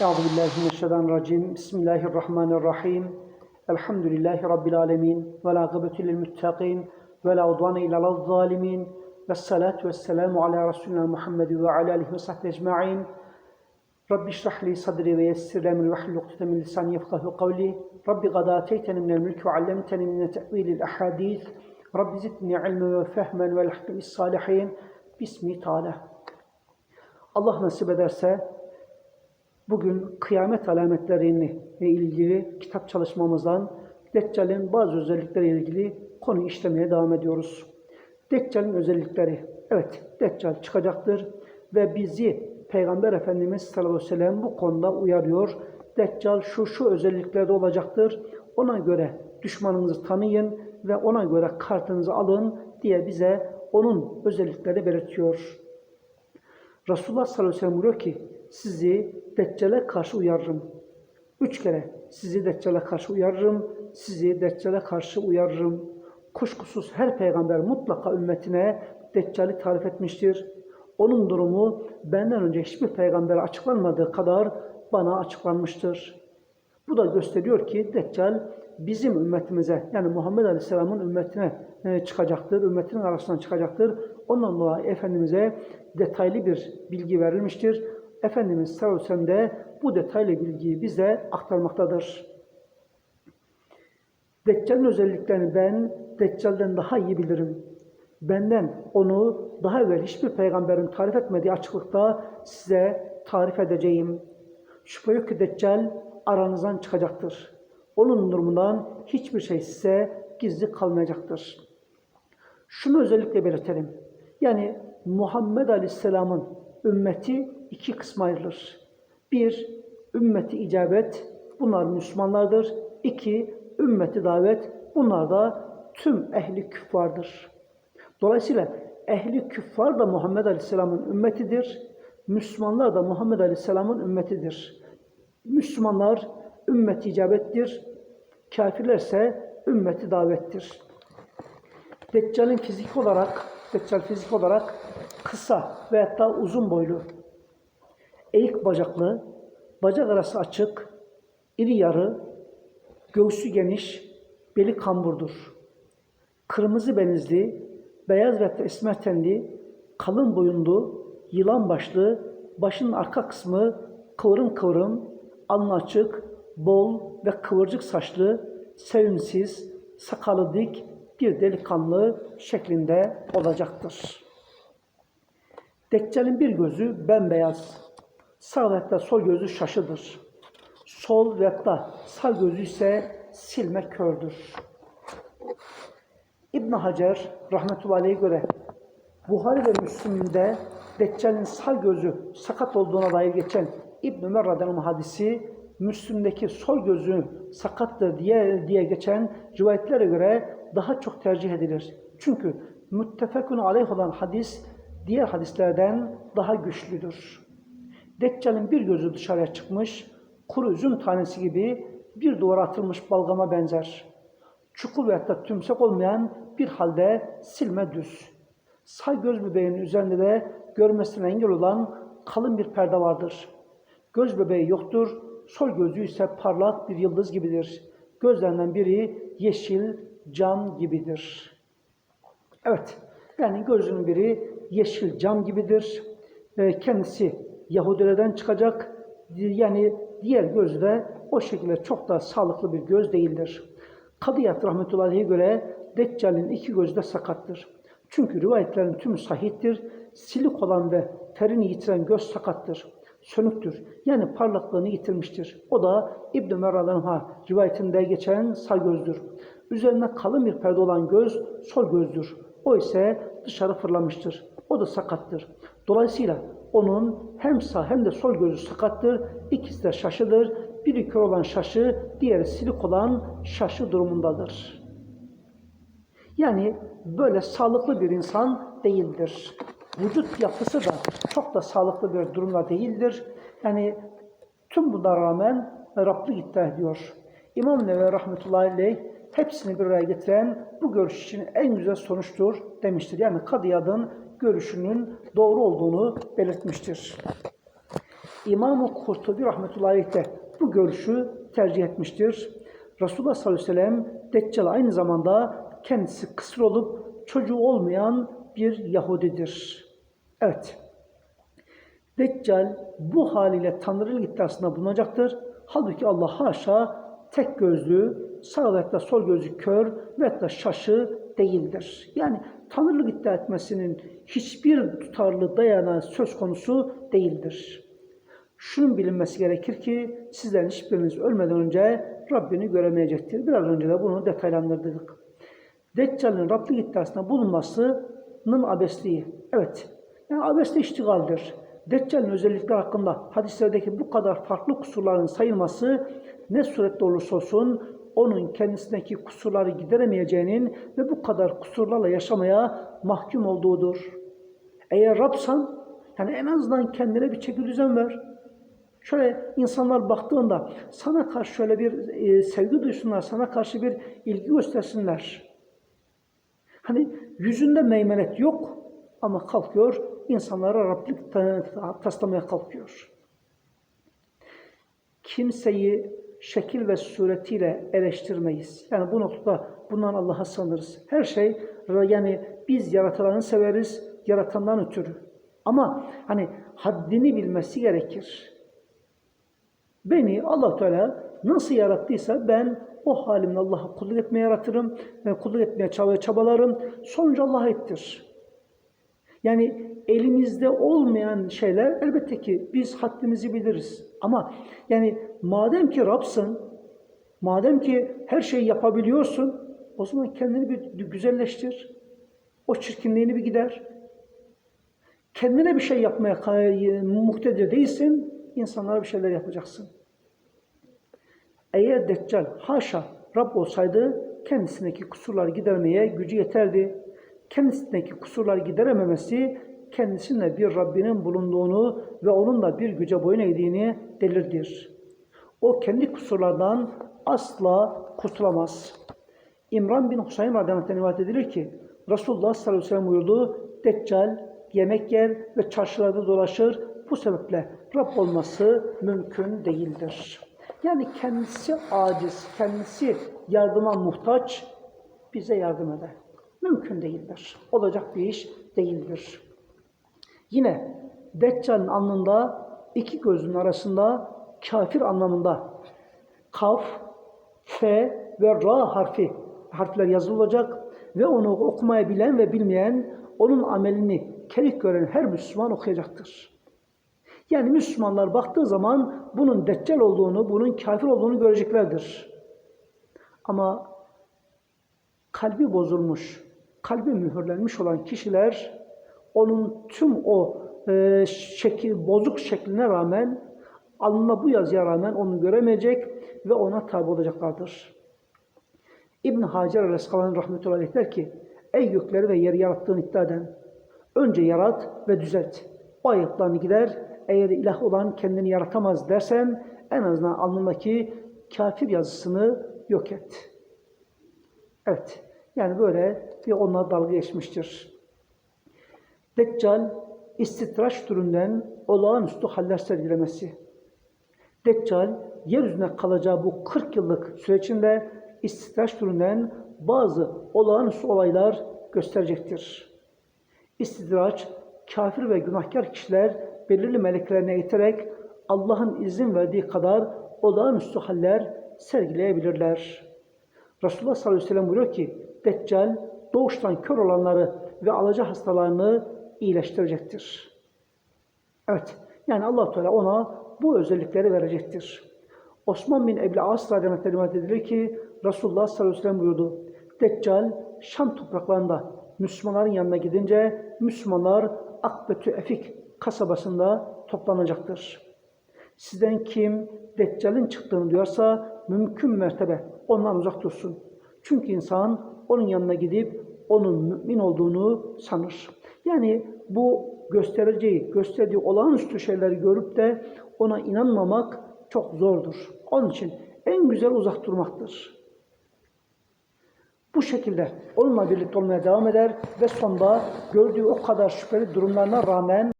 Euzu billahi mineşşeytanirracim. Bismillahirrahmanirrahim. Elhamdülillahi rabbil alamin ve la gıbetu lil muttaqin ve la zalimin. Ves salatu vesselamu ala resulina Muhammed ve ala alihi ve sahbihi ecmaîn. Rabbi şrah li sadri ve yessir li emri ve hlul ukdeten min lisani yefkahu kavli. Rabbi gad ateyteni minel mülk ve allemteni min tevilil ahadith. Rabbi zidni ilmen ve fehmen ve elhaqi bis salihin. Bismi. Allah nasip ederse bugün kıyamet alametlerini ile ilgili kitap çalışmamızdan Deccal'in bazı özellikleriyle ilgili konu işlemeye devam ediyoruz. Deccal'in özellikleri. Evet, Deccal çıkacaktır ve bizi Peygamber Efendimiz sallallahu aleyhi ve sellem bu konuda uyarıyor. Deccal şu şu özelliklerde olacaktır. Ona göre düşmanınızı tanıyın ve ona göre kartınızı alın diye bize onun özellikleri belirtiyor. Resulullah sallallahu aleyhi ve sellem buyuruyor ki sizi Deccal'e karşı uyarırım. Üç kere sizi Deccal'e karşı uyarırım, sizi Deccal'e karşı uyarırım. Kuşkusuz her peygamber mutlaka ümmetine Deccal'i tarif etmiştir. Onun durumu benden önce hiçbir peygambere açıklanmadığı kadar bana açıklanmıştır. Bu da gösteriyor ki Deccal bizim ümmetimize yani Muhammed Aleyhisselam'ın ümmetine e, çıkacaktır, ümmetinin arasından çıkacaktır. Ondan dolayı Efendimiz'e detaylı bir bilgi verilmiştir. Efendimiz sallallahu aleyhi ve sellem de bu detaylı bilgiyi bize aktarmaktadır. Deccal'in özelliklerini ben Deccal'den daha iyi bilirim. Benden onu daha evvel hiçbir peygamberin tarif etmediği açıklıkta size tarif edeceğim. Şüphe yok ki Deccal aranızdan çıkacaktır. Onun durumundan hiçbir şey size gizli kalmayacaktır. Şunu özellikle belirtelim. Yani Muhammed Aleyhisselam'ın ümmeti iki kısma ayrılır. Bir, ümmeti icabet, bunlar Müslümanlardır. İki, ümmeti davet, bunlar da tüm ehli küffardır. Dolayısıyla ehli küffar da Muhammed Aleyhisselam'ın ümmetidir. Müslümanlar da Muhammed Aleyhisselam'ın ümmetidir. Müslümanlar ümmeti icabettir. Kafirler ise ümmeti davettir. Deccal'in fizik olarak, Deccal fizik olarak kısa ve hatta uzun boylu, eğik bacaklı, bacak arası açık, iri yarı, göğsü geniş, beli kamburdur. Kırmızı benizli, beyaz ve esmer tenli, kalın boyunlu, yılan başlı, başının arka kısmı kıvrım kıvrım, alnı açık, bol ve kıvırcık saçlı, sevimsiz, sakalı dik bir delikanlı şeklinde olacaktır. Deccal'in bir gözü bembeyaz, sağ hatta sol gözü şaşıdır. Sol hatta sağ gözü ise silme kördür. İbn Hacer rahmetullahi göre Buhari ve Müslim'de Deccal'in sağ gözü sakat olduğuna dair geçen İbn Ömer radıyallahu hadisi Müslüm'deki sol gözü sakattır diye diye geçen rivayetlere göre daha çok tercih edilir. Çünkü müttefekun aleyh olan hadis diğer hadislerden daha güçlüdür. Deccal'in bir gözü dışarıya çıkmış, kuru üzüm tanesi gibi bir duvara atılmış balgama benzer. Çukur ve hatta tümsek olmayan bir halde silme düz. Sağ göz bebeğinin üzerinde de görmesine engel olan kalın bir perde vardır. Göz bebeği yoktur, sol gözü ise parlak bir yıldız gibidir. Gözlerinden biri yeşil cam gibidir. Evet, yani gözünün biri yeşil cam gibidir. Kendisi Yahudilerden çıkacak. Yani diğer gözü de o şekilde çok da sağlıklı bir göz değildir. Kadıyat rahmetullahi'ye göre Deccal'in iki gözü de sakattır. Çünkü rivayetlerin tümü sahiptir. Silik olan ve ferini yitiren göz sakattır. Sönüktür. Yani parlaklığını yitirmiştir. O da İbn-i Meral'ın rivayetinde geçen sağ gözdür. Üzerine kalın bir perde olan göz sol gözdür. O ise dışarı fırlamıştır. O da sakattır. Dolayısıyla onun hem sağ hem de sol gözü sakattır. İkisi de şaşıdır. Biri kör olan şaşı, diğeri silik olan şaşı durumundadır. Yani böyle sağlıklı bir insan değildir. Vücut yapısı da çok da sağlıklı bir durumda değildir. Yani tüm bunlara rağmen Rabbi iddia ediyor. İmam Nevevi Rahmetullahi Aleyh hepsini bir araya getiren bu görüş için en güzel sonuçtur demiştir. Yani Kadıyad'ın görüşünün doğru olduğunu belirtmiştir. İmam-ı Kurtubi rahmetullahi de bu görüşü tercih etmiştir. Resulullah sallallahu aleyhi ve sellem Deccal aynı zamanda kendisi kısır olup çocuğu olmayan bir Yahudidir. Evet. Deccal bu haliyle Tanrı'nın iddiasında bulunacaktır. Halbuki Allah haşa tek gözlü, sağ ve sol gözü kör ve hatta şaşı değildir. Yani Tanrılık iddia etmesinin hiçbir tutarlı dayanağı söz konusu değildir. Şunun bilinmesi gerekir ki sizlerin hiçbiriniz ölmeden önce Rabbini göremeyecektir. Biraz önce de bunu detaylandırdık. Deccal'in Rablik iddiasında bulunmasının abesliği. Evet, yani abesli iştigaldir. Deccal'in özellikleri hakkında hadislerdeki bu kadar farklı kusurların sayılması ne surette olursa olsun onun kendisindeki kusurları gideremeyeceğinin ve bu kadar kusurlarla yaşamaya mahkum olduğudur. Eğer Rabsan, yani en azından kendine bir çeki düzen ver. Şöyle insanlar baktığında sana karşı şöyle bir e, sevgi duysunlar, sana karşı bir ilgi göstersinler. Hani yüzünde meymenet yok ama kalkıyor insanlara Rablik ta- taslamaya kalkıyor. Kimseyi şekil ve suretiyle eleştirmeyiz. Yani bu noktada bundan Allah'a sanırız. Her şey yani biz yaratılanı severiz, yaratandan ötürü. Ama hani haddini bilmesi gerekir. Beni Allah Teala nasıl yarattıysa ben o halimle Allah'a kulluk etmeye yaratırım ve kulluk etmeye çaba- çabalarım. Sonucu Allah'a ettir. Yani elimizde olmayan şeyler elbette ki biz haddimizi biliriz. Ama yani madem ki Rab'sın, madem ki her şeyi yapabiliyorsun, o zaman kendini bir güzelleştir. O çirkinliğini bir gider. Kendine bir şey yapmaya muhtedir değilsin, insanlara bir şeyler yapacaksın. Eğer Deccal haşa Rab olsaydı kendisindeki kusurları gidermeye gücü yeterdi. Kendisindeki kusurları giderememesi kendisinde bir Rabbinin bulunduğunu ve onun da bir güce boyun eğdiğini delirdir. O kendi kusurlardan asla kurtulamaz. İmran bin Husayn radıyallahu rivayet edilir ki Resulullah sallallahu aleyhi ve sellem buyurdu Deccal yemek yer ve çarşılarda dolaşır. Bu sebeple Rab olması mümkün değildir. Yani kendisi aciz, kendisi yardıma muhtaç, bize yardım eder. Mümkün değildir. Olacak bir iş değildir. Yine Deccal'in alnında iki gözün arasında kafir anlamında kaf, fe ve ra harfi harfler yazılacak ve onu okumayı bilen ve bilmeyen onun amelini kerik gören her Müslüman okuyacaktır. Yani Müslümanlar baktığı zaman bunun deccal olduğunu, bunun kafir olduğunu göreceklerdir. Ama kalbi bozulmuş, kalbi mühürlenmiş olan kişiler onun tüm o e, şekil, bozuk şekline rağmen alnına bu yazıya rağmen onu göremeyecek ve ona tabi olacaklardır. İbn Hacer el-Eskalani rahmetullahi aleyh der ki Ey gökleri ve yeri yarattığını iddia eden önce yarat ve düzelt. O ayetlerini gider eğer ilah olan kendini yaratamaz dersen en azından alnındaki kafir yazısını yok et. Evet. Yani böyle bir onunla dalga geçmiştir. Deccal istitraş türünden olağanüstü haller sergilemesi. Deccal yeryüzüne kalacağı bu 40 yıllık sürecinde istitraş türünden bazı olağanüstü olaylar gösterecektir. İstidraç, kafir ve günahkar kişiler belirli meleklerine iterek Allah'ın izin verdiği kadar olağanüstü haller sergileyebilirler. Resulullah sallallahu aleyhi ve sellem buyuruyor ki, Deccal doğuştan kör olanları ve alaca hastalarını iyileştirecektir. Evet, yani allah Teala ona bu özellikleri verecektir. Osman bin Ebil As radıyallahu rivayet ki, Resulullah sallallahu aleyhi ve sellem buyurdu, Deccal Şam topraklarında Müslümanların yanına gidince Müslümanlar Akbetü Efik kasabasında toplanacaktır. Sizden kim Deccal'in çıktığını diyorsa mümkün mertebe ondan uzak dursun. Çünkü insan onun yanına gidip onun mümin olduğunu sanır. Yani bu göstereceği, gösterdiği olağanüstü şeyleri görüp de ona inanmamak çok zordur. Onun için en güzel uzak durmaktır. Bu şekilde onunla birlikte olmaya devam eder ve sonunda gördüğü o kadar şüpheli durumlarına rağmen